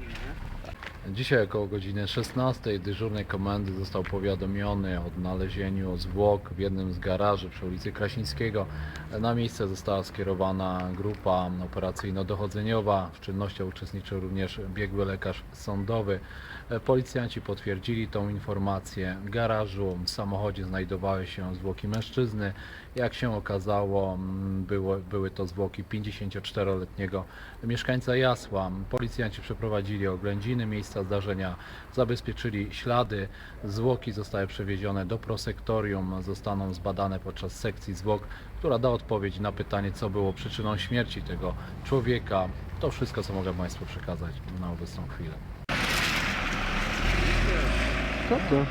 nie? Dzisiaj około godziny 16 dyżurnej komendy został powiadomiony o odnalezieniu zwłok w jednym z garaży przy ulicy Krasińskiego. Na miejsce została skierowana grupa operacyjno-dochodzeniowa. W czynnościach uczestniczył również biegły lekarz sądowy. Policjanci potwierdzili tą informację. W garażu w samochodzie znajdowały się zwłoki mężczyzny. Jak się okazało, były to zwłoki 54-letniego mieszkańca Jasła. Policjanci przeprowadzili oględziny miejsca zdarzenia, zabezpieczyli ślady. Zwłoki zostały przewiezione do prosektorium, zostaną zbadane podczas sekcji zwłok, która da odpowiedź na pytanie, co było przyczyną śmierci tego człowieka. To wszystko, co mogę Państwu przekazać na obecną chwilę. Co to?